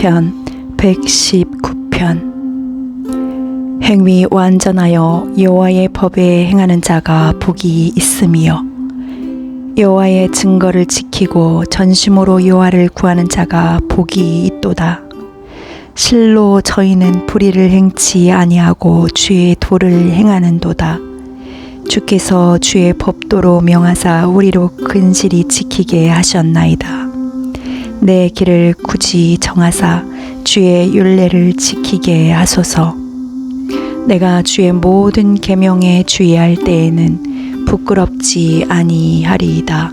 시편 119편. 행위 완전하여 여호와의 법에 행하는 자가 복이 있음이요. 여호와의 증거를 지키고 전심으로 여호와를 구하는 자가 복이 있도다. 실로 저희는 불의를 행치 아니하고 주의 도를 행하는도다. 주께서 주의 법도로 명하사 우리로 근실히 지키게 하셨나이다 내 길을 굳이 정하사 주의 윤례를 지키게 하소서. 내가 주의 모든 계명에 주의할 때에는 부끄럽지 아니하리이다.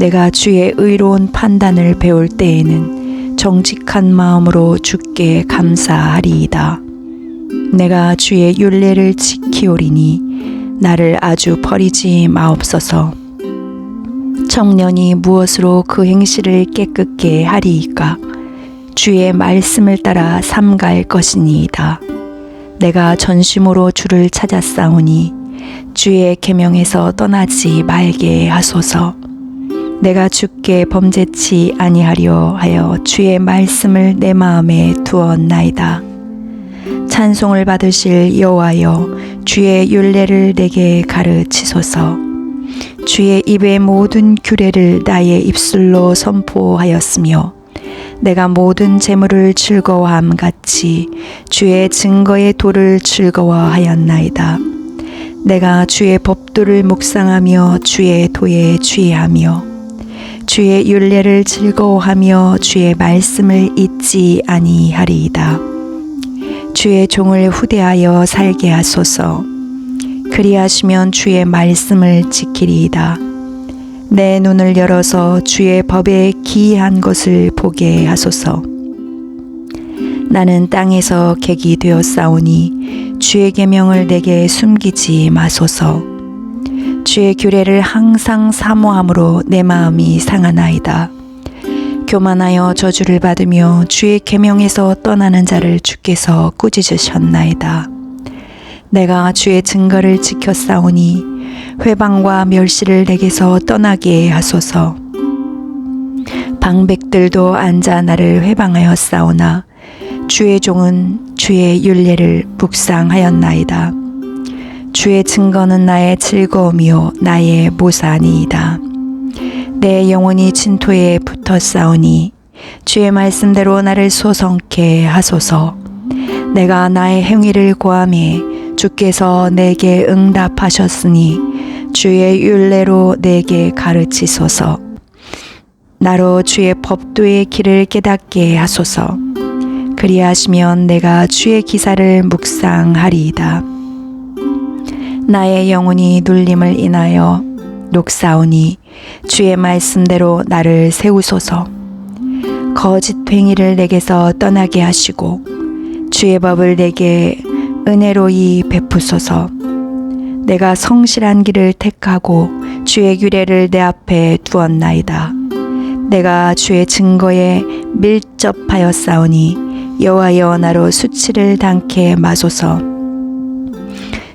내가 주의 의로운 판단을 배울 때에는 정직한 마음으로 주께 감사하리이다. 내가 주의 윤례를 지키오리니 나를 아주 버리지 마옵소서. 청년이 무엇으로 그 행실을 깨끗게 하리이까 주의 말씀을 따라 삼갈 것이니이다. 내가 전심으로 주를 찾았사오니 주의 계명에서 떠나지 말게 하소서. 내가 주께 범죄치 아니하려 하여 주의 말씀을 내 마음에 두었나이다. 찬송을 받으실 여호와여 주의 윤례를 내게 가르치소서. 주의 입의 모든 규례를 나의 입술로 선포하였으며 내가 모든 재물을 즐거워함 같이 주의 증거의 도를 즐거워하였나이다. 내가 주의 법도를 묵상하며 주의 도에 주의하며 주의 윤례를 즐거워하며 주의 말씀을 잊지 아니하리이다. 주의 종을 후대하여 살게 하소서. 그리하시면 주의 말씀을 지키리이다. 내 눈을 열어서 주의 법에 기이한 것을 보게 하소서. 나는 땅에서 객이 되었사오니 주의 계명을 내게 숨기지 마소서. 주의 규례를 항상 사모함으로 내 마음이 상하나이다. 교만하여 저주를 받으며 주의 계명에서 떠나는 자를 주께서 꾸짖으셨나이다. 내가 주의 증거를 지켰사오니 회방과 멸시를 내게서 떠나게 하소서. 방백들도 앉아 나를 회방하였사오나 주의 종은 주의 윤례를 묵상하였나이다. 주의 증거는 나의 즐거움이요 나의 모산이이다. 내 영혼이 진토에 붙었사오니 주의 말씀대로 나를 소성케 하소서. 내가 나의 행위를 고함해 주께서 내게 응답하셨으니 주의 윤례로 내게 가르치소서. 나로 주의 법도의 길을 깨닫게 하소서. 그리하시면 내가 주의 기사를 묵상하리이다. 나의 영혼이 눌림을 인하여 녹사오니 주의 말씀대로 나를 세우소서. 거짓 횡의를 내게서 떠나게 하시고 주의 법을 내게 은혜로이 베푸소서. 내가 성실한 길을 택하고 주의 규례를 내 앞에 두었나이다. 내가 주의 증거에 밀접하였사오니 여호와여 나로 수치를 당케 마소서.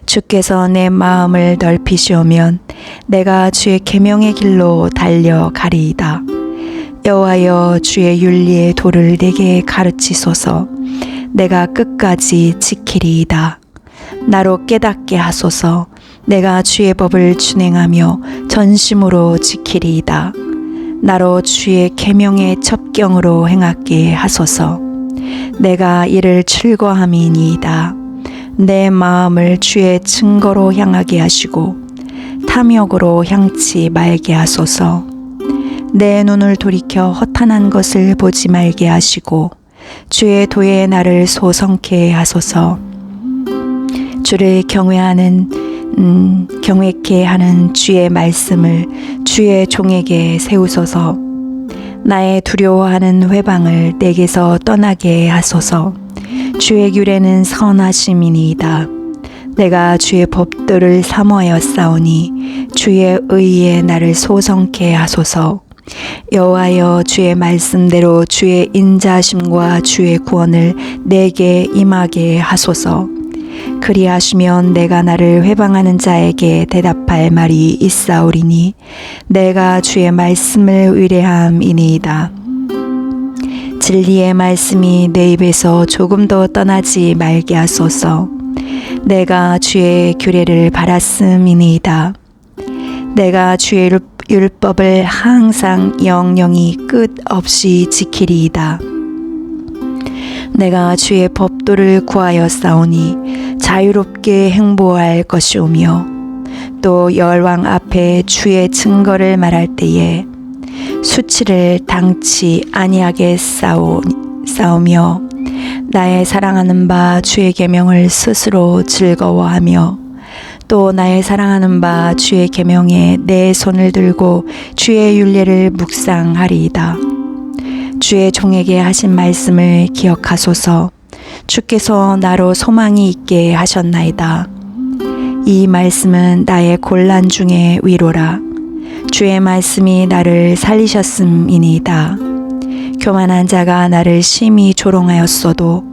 주께서 내 마음을 넓히시오면 내가 주의 계명의 길로 달려가리이다. 여호와여 주의 윤리의 도를 내게 가르치소서. 내가 끝까지 지키리이다. 나로 깨닫게 하소서. 내가 주의 법을 준행하며 전심으로 지키리이다. 나로 주의 계명의 첩경으로 행하게 하소서. 내가 이를 즐거함이니이다. 내 마음을 주의 증거로 향하게 하시고 탐욕으로 향치 말게 하소서. 내 눈을 돌이켜 허탄한 것을 보지 말게 하시고 주의 도에 나를 소성케 하소서. 주를 경외하는 음, 경외케 하는 주의 말씀을 주의 종에게 세우소서. 나의 두려워하는 회방을 내게서 떠나게 하소서. 주의 규례는 선하심이니이다. 내가 주의 법들을 사모하였사오니 주의 의에 나를 소성케 하소서. 여호와여 주의 말씀대로 주의 인자심과 주의 구원을 내게 임하게 하소서. 그리하시면 내가 나를 회방하는 자에게 대답할 말이 있사오리니 내가 주의 말씀을 의뢰함이니이다. 진리의 말씀이 내 입에서 조금도 떠나지 말게 하소서. 내가 주의 규례를 바랐음이니이다. 내가 주의 율- 율법을 항상 영영이 끝없이 지키리이다. 내가 주의 법도를 구하여 싸우니 자유롭게 행보할 것이오며 또 열왕 앞에 주의 증거를 말할 때에 수치를 당치 아니하게 싸우, 싸우며 나의 사랑하는 바 주의 계명을 스스로 즐거워하며 또 나의 사랑하는 바 주의 계명에 내 손을 들고 주의 윤례를 묵상하리이다. 주의 종에게 하신 말씀을 기억하소서. 주께서 나로 소망이 있게 하셨나이다. 이 말씀은 나의 곤란 중에 위로라. 주의 말씀이 나를 살리셨음이니이다. 교만한 자가 나를 심히 조롱하였어도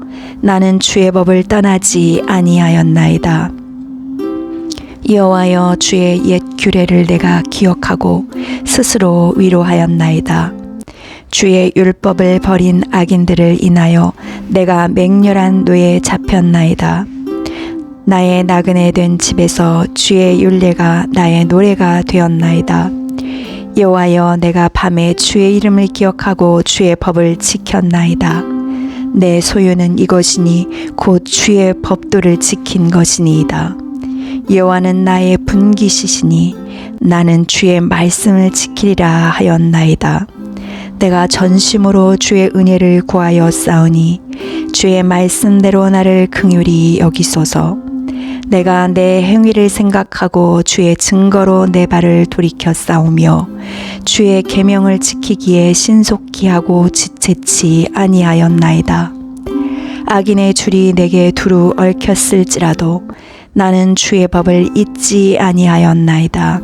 나는 주의 법을 떠나지 아니하였나이다. 여호와여 주의 옛 규례를 내가 기억하고 스스로 위로하였나이다. 주의 율법을 버린 악인들을 인하여 내가 맹렬한 노에 잡혔나이다. 나의 나그네 된 집에서 주의 율례가 나의 노래가 되었나이다. 여호와여 내가 밤에 주의 이름을 기억하고 주의 법을 지켰나이다. 내 소유는 이것이니 곧 주의 법도를 지킨 것이니이다. 여호와는 나의 분기시시니 나는 주의 말씀을 지키리라 하였나이다. 내가 전심으로 주의 은혜를 구하여 싸우니 주의 말씀대로 나를 긍휼히 여기소서. 내가 내 행위를 생각하고 주의 증거로 내 발을 돌이켜 싸우며 주의 계명을 지키기에 신속히 하고 지체치 아니하였나이다. 악인의 줄이 내게 두루 얽혔을지라도 나는 주의 법을 잊지 아니하였나이다.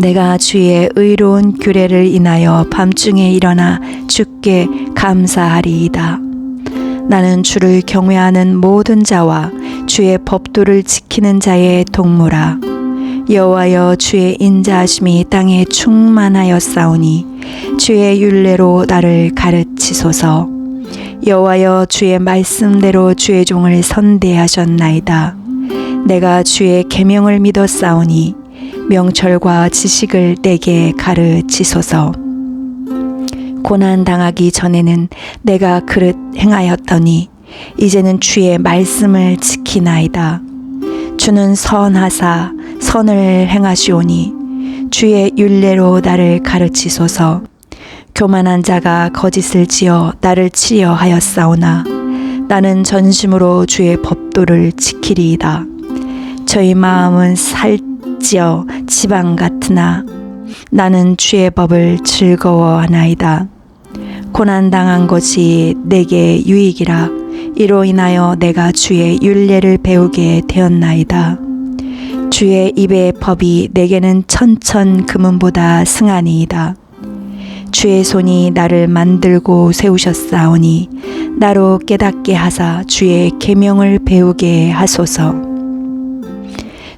내가 주의 의로운 규례를 인하여 밤중에 일어나 주께 감사하리이다. 나는 주를 경외하는 모든 자와 주의 법도를 지키는 자의 동무라. 여호와여 주의 인자하심이 땅에 충만하였사오니 주의 윤례로 나를 가르치소서. 여호와여 주의 말씀대로 주의 종을 선대하셨나이다. 내가 주의 계명을 믿었사오니 명철과 지식을 내게 가르치소서. 고난 당하기 전에는 내가 그릇 행하였더니 이제는 주의 말씀을 지키나이다. 주는 선하사 선을 행하시오니 주의 윤례로 나를 가르치소서. 교만한 자가 거짓을 지어 나를 치려 하였사오나 나는 전심으로 주의 법도를 지키리이다. 저희 마음은 살찌어 지방 같으나 나는 주의 법을 즐거워하나이다. 고난 당한 것이 내게 유익이라 이로 인하여 내가 주의 윤례를 배우게 되었나이다. 주의 입의 법이 내게는 천천 금은보다 승하니이다. 주의 손이 나를 만들고 세우셨사오니 나로 깨닫게 하사 주의 계명을 배우게 하소서.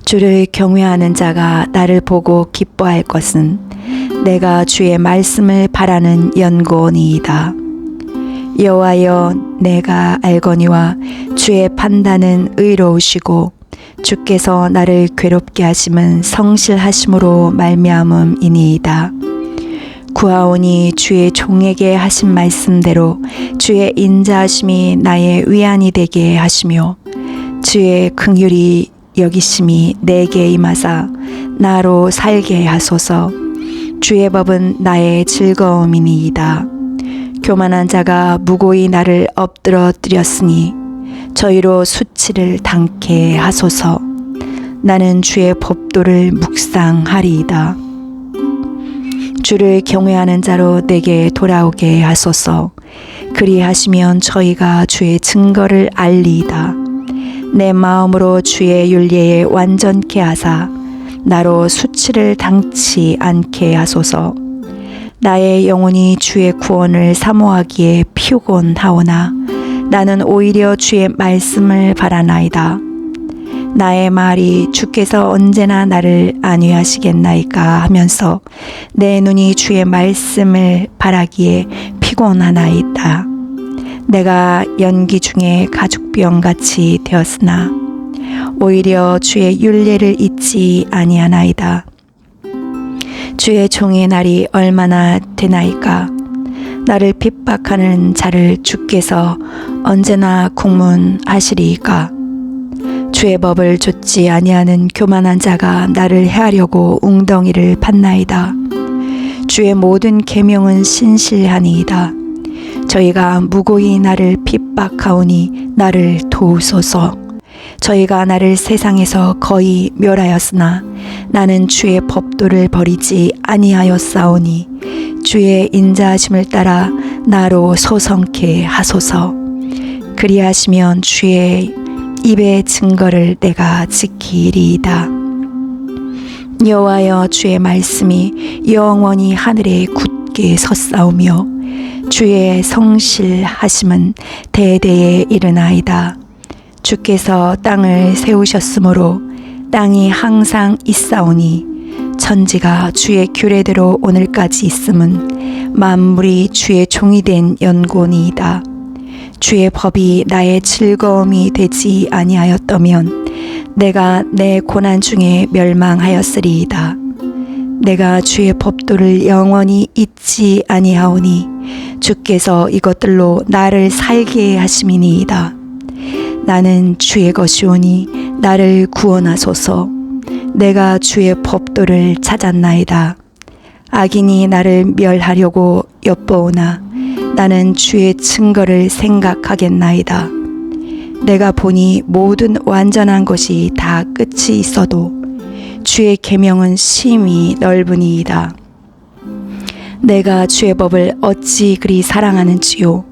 주를 경외하는 자가 나를 보고 기뻐할 것은 내가 주의 말씀을 바라는 연고니이다. 여호와여 내가 알거니와 주의 판단은 의로우시고 주께서 나를 괴롭게 하심은 성실하심으로 말미암음이니이다. 구하오니 주의 종에게 하신 말씀대로 주의 인자하심이 나의 위안이 되게 하시며 주의 긍휼이 여기심이 내게 임하사 나로 살게 하소서 주의 법은 나의 즐거움이니이다 교만한 자가 무고히 나를 엎드러뜨렸으니 저희로 수치를 당케 하소서 나는 주의 법도를 묵상하리이다 주를 경외하는 자로 내게 돌아오게 하소서. 그리하시면 저희가 주의 증거를 알리이다. 내 마음으로 주의 윤례에 완전케 하사 나로 수치를 당치 않게 하소서. 나의 영혼이 주의 구원을 사모하기에 피곤 하오나 나는 오히려 주의 말씀을 바라나이다. 나의 말이 주께서 언제나 나를 안위하시겠나이까 하면서 내 눈이 주의 말씀을 바라기에 피곤하나이다. 내가 연기 중에 가죽병 같이 되었으나 오히려 주의 윤례를 잊지 아니하나이다. 주의 종의 날이 얼마나 되나이까? 나를 핍박하는 자를 주께서 언제나 국문하시리이까? 주의 법을 좇지 아니하는 교만한 자가 나를 해하려고 웅덩이를 팠나이다. 주의 모든 계명은 신실하니이다. 저희가 무고히 나를 핍박하오니 나를 도우소서. 저희가 나를 세상에서 거의 멸하였으나 나는 주의 법도를 버리지 아니하였사오니 주의 인자하심을 따라 나로 소성케 하소서. 그리하시면 주의 입의 증거를 내가 지키리이다. 여호와여 주의 말씀이 영원히 하늘에 굳게 섰사오며 주의 성실하심은 대대에 이르나이다. 주께서 땅을 세우셨으므로 땅이 항상 있사오니 천지가 주의 규례대로 오늘까지 있음은 만물이 주의 종이 된 연고니이다. 주의 법이 나의 즐거움이 되지 아니하였다면 내가 내 고난 중에 멸망하였으리이다. 내가 주의 법도를 영원히 잊지 아니하오니 주께서 이것들로 나를 살게 하심이니이다. 나는 주의 것이오니 나를 구원하소서. 내가 주의 법도를 찾았나이다. 악인이 나를 멸하려고 엿보오나 나는 주의 증거를 생각하겠나이다. 내가 보니 모든 완전한 것이 다 끝이 있어도 주의 계명은 심히 넓으니이다. 내가 주의 법을 어찌 그리 사랑하는지요.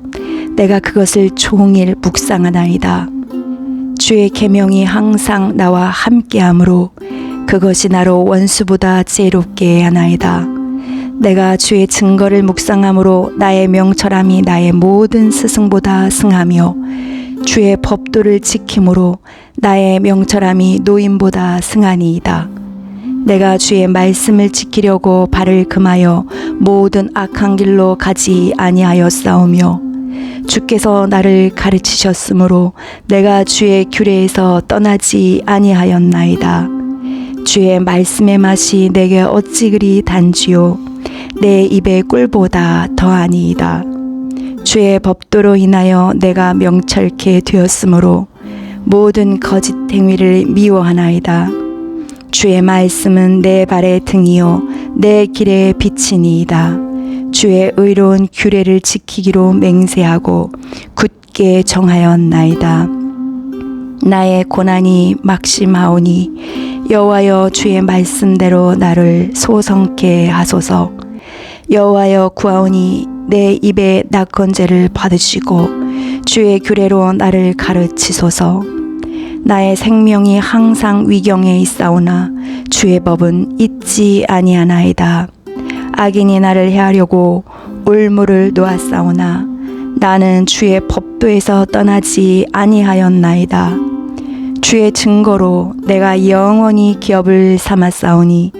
내가 그것을 종일 묵상하나이다. 주의 계명이 항상 나와 함께하므로 그것이 나로 원수보다 지혜롭게 하나이다. 내가 주의 증거를 묵상함으로 나의 명철함이 나의 모든 스승보다 승하며 주의 법도를 지킴으로 나의 명철함이 노인보다 승하니이다. 내가 주의 말씀을 지키려고 발을 금하여 모든 악한 길로 가지 아니하였사오며 주께서 나를 가르치셨으므로 내가 주의 규례에서 떠나지 아니하였나이다. 주의 말씀의 맛이 내게 어찌 그리 단지요 내 입의 꿀보다 더하니이다. 주의 법도로 인하여 내가 명철케 되었으므로 모든 거짓 행위를 미워하나이다. 주의 말씀은 내 발의 등이요 내 길의 빛이니이다. 주의 의로운 규례를 지키기로 맹세하고 굳게 정하였나이다. 나의 고난이 막심하오니 여호와여 주의 말씀대로 나를 소성케 하소서. 여호와여 구하오니 내 입에 낙건제를 받으시고 주의 규례로 나를 가르치소서. 나의 생명이 항상 위경에 있사오나 주의 법은 잊지 아니하나이다. 악인이 나를 해하려고 올무를 놓았사오나 나는 주의 법도에서 떠나지 아니하였나이다. 주의 증거로 내가 영원히 기업을 삼았사오니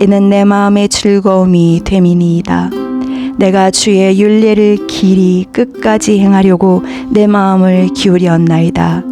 이는 내 마음의 즐거움이 됨이니이다. 내가 주의 윤례를 길이 끝까지 행하려고 내 마음을 기울였나이다.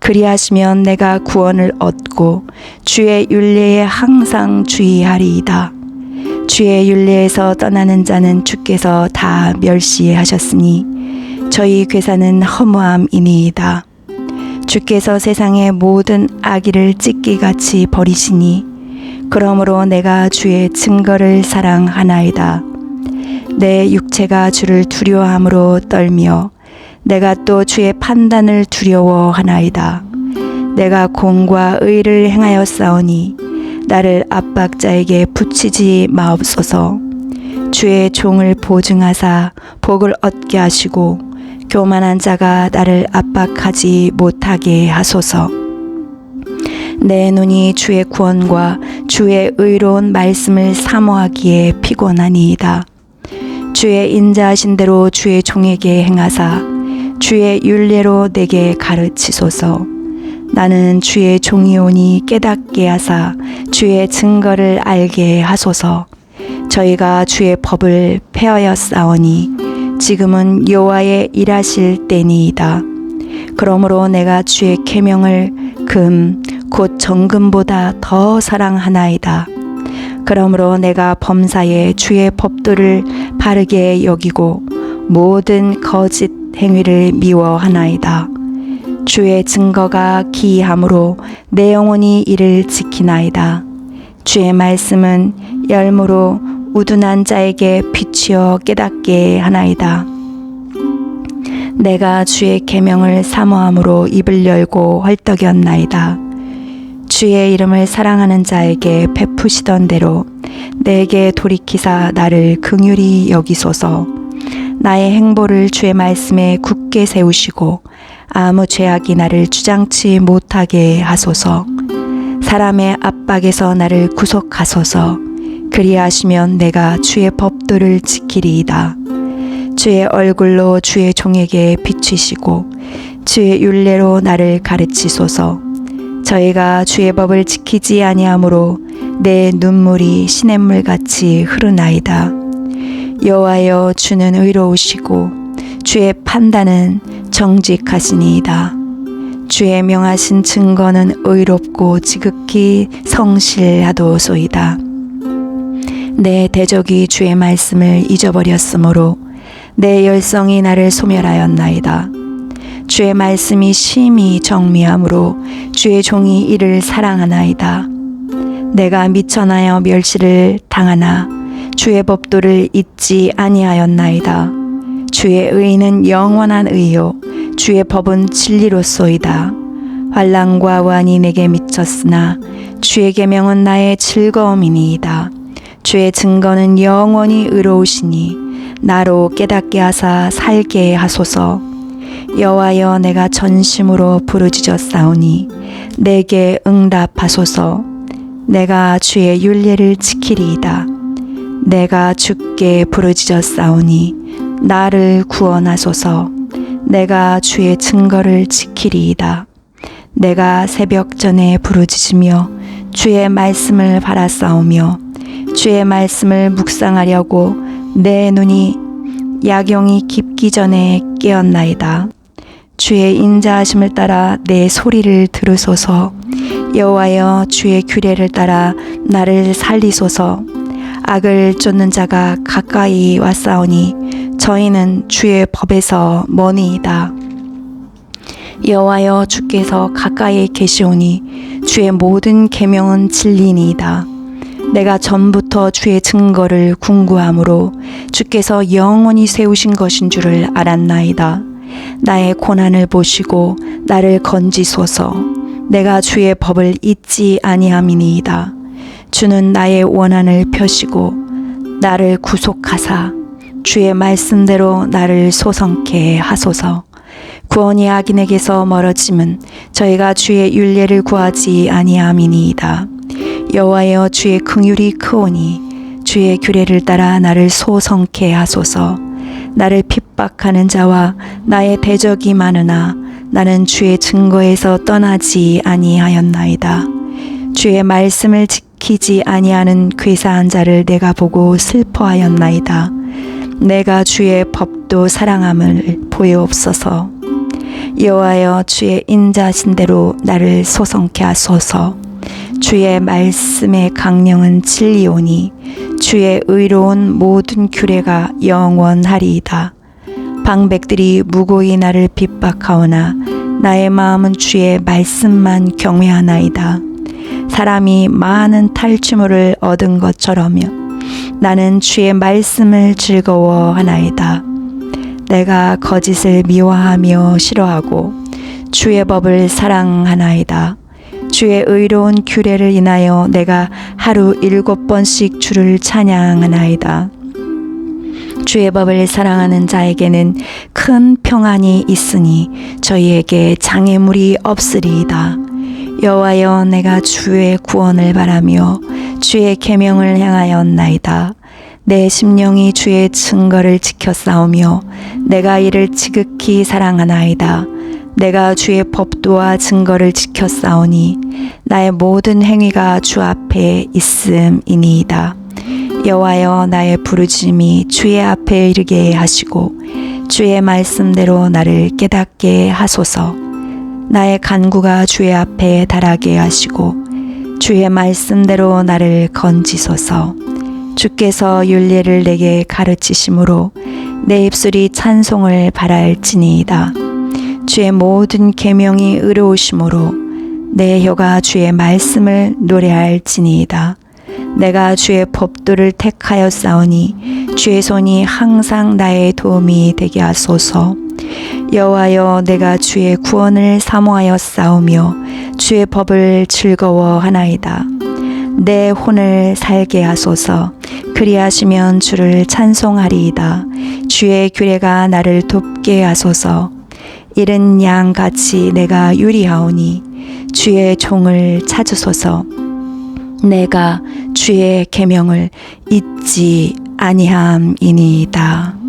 그리하시면 내가 구원을 얻고 주의 윤례에 항상 주의하리이다. 주의 윤례에서 떠나는 자는 주께서 다 멸시하셨으니 저희 괴사는 허무함이니이다. 주께서 세상의 모든 악의를 찢기같이 버리시니 그러므로 내가 주의 증거를 사랑하나이다. 내 육체가 주를 두려워함으로 떨며 내가 또 주의 판단을 두려워하나이다. 내가 공과 의를 행하였사오니 나를 압박자에게 붙이지 마옵소서. 주의 종을 보증하사 복을 얻게 하시고 교만한 자가 나를 압박하지 못하게 하소서. 내 눈이 주의 구원과 주의 의로운 말씀을 사모하기에 피곤하니이다. 주의 인자하신 대로 주의 종에게 행하사 주의 윤례로 내게 가르치소서. 나는 주의 종이오니 깨닫게 하사 주의 증거를 알게 하소서. 저희가 주의 법을 폐하였사오니 지금은 여호와의 일하실 때니이다. 그러므로 내가 주의 계명을 금 곧 정금보다 더 사랑하나이다. 그러므로 내가 범사에 주의 법도를 바르게 여기고 모든 거짓 행위를 미워하나이다. 주의 증거가 기이함으로 내 영혼이 이를 지키나이다. 주의 말씀은 열무로 우둔한 자에게 비추어 깨닫게 하나이다. 내가 주의 계명을 사모함으로 입을 열고 헐떡였나이다. 주의 이름을 사랑하는 자에게 베푸시던 대로 내게 돌이키사 나를 긍휼히 여기소서. 나의 행보를 주의 말씀에 굳게 세우시고 아무 죄악이 나를 주장치 못하게 하소서. 사람의 압박에서 나를 구속하소서. 그리하시면 내가 주의 법도를 지키리이다. 주의 얼굴로 주의 종에게 비추시고 주의 윤례로 나를 가르치소서. 저희가 주의 법을 지키지 아니하므로 내 눈물이 시냇물 같이 흐르나이다. 여호와여 주는 의로우시고 주의 판단은 정직하시니이다. 주의 명하신 증거는 의롭고 지극히 성실하도소이다. 내 대적이 주의 말씀을 잊어버렸으므로 내 열성이 나를 소멸하였나이다. 주의 말씀이 심히 정미함으로 주의 종이 이를 사랑하나이다. 내가 미천하여 멸시를 당하나 주의 법도를 잊지 아니하였나이다. 주의 의는 영원한 의요 주의 법은 진리로소이다. 환란과 완이 내게 미쳤으나 주의 계명은 나의 즐거움이니이다. 주의 증거는 영원히 의로우시니 나로 깨닫게 하사 살게 하소서. 여호와여 내가 전심으로 부르짖었사오니 내게 응답하소서. 내가 주의 윤례를 지키리이다. 내가 주께 부르짖었사오니 나를 구원하소서. 내가 주의 증거를 지키리이다. 내가 새벽 전에 부르짖으며 주의 말씀을 바라싸우며 주의 말씀을 묵상하려고 내 눈이 야경이 깊기 전에 깨었나이다. 주의 인자하심을 따라 내 소리를 들으소서. 여호와여 주의 규례를 따라 나를 살리소서. 악을 쫓는 자가 가까이 왔사오니 저희는 주의 법에서 머니이다. 여호와여 주께서 가까이 계시오니 주의 모든 계명은 진리니이다. 내가 전부터 주의 증거를 궁구함으로 주께서 영원히 세우신 것인 줄을 알았나이다. 나의 고난을 보시고 나를 건지소서. 내가 주의 법을 잊지 아니함이니이다. 주는 나의 원한을 펴시고 나를 구속하사 주의 말씀대로 나를 소성케 하소서. 구원이 악인에게서 멀어짐은 저희가 주의 윤례를 구하지 아니함이니이다. 여호와여 주의 긍휼이 크오니 주의 규례를 따라 나를 소성케 하소서. 나를 핍박하는 자와 나의 대적이 많으나 나는 주의 증거에서 떠나지 아니하였나이다. 주의 말씀을 지키 지 아니하는 괴사한 자를 내가 보고 슬퍼하였나이다. 내가 주의 법도 사랑함을 보여옵소서. 여호와여 주의 인자신 대로 나를 소성케 하소서. 주의 말씀의 강령은 진리오니 주의 의로운 모든 규례가 영원하리이다. 방백들이 무고히 나를 핍박하오나 나의 마음은 주의 말씀만 경외하나이다. 사람이 많은 탈취물을 얻은 것처럼요. 나는 주의 말씀을 즐거워하나이다. 내가 거짓을 미워하며 싫어하고 주의 법을 사랑하나이다. 주의 의로운 규례를 인하여 내가 하루 일곱 번씩 주를 찬양하나이다. 주의 법을 사랑하는 자에게는 큰 평안이 있으니 저희에게 장애물이 없으리이다. 여호와여 내가 주의 구원을 바라며 주의 계명을 향하였나이다. 내 심령이 주의 증거를 지켜 싸우며 내가 이를 지극히 사랑하나이다. 내가 주의 법도와 증거를 지켜 싸우니 나의 모든 행위가 주 앞에 있음이니이다. 여호와여 나의 부르짐이 주의 앞에 이르게 하시고 주의 말씀대로 나를 깨닫게 하소서. 나의 간구가 주의 앞에 달하게 하시고 주의 말씀대로 나를 건지소서. 주께서 윤례를 내게 가르치심으로 내 입술이 찬송을 바랄지니이다. 주의 모든 계명이 의로우심으로 내 혀가 주의 말씀을 노래할지니이다. 내가 주의 법도를 택하여 싸우니 주의 손이 항상 나의 도움이 되게 하소서. 여호와여 내가 주의 구원을 사모하여 싸우며 주의 법을 즐거워하나이다. 내 혼을 살게 하소서. 그리하시면 주를 찬송하리이다. 주의 규례가 나를 돕게 하소서. 이른 양 같이 내가 유리하오니 주의 종을 찾으소서. 내가 주의 계명을 잊지 아니함이니이다.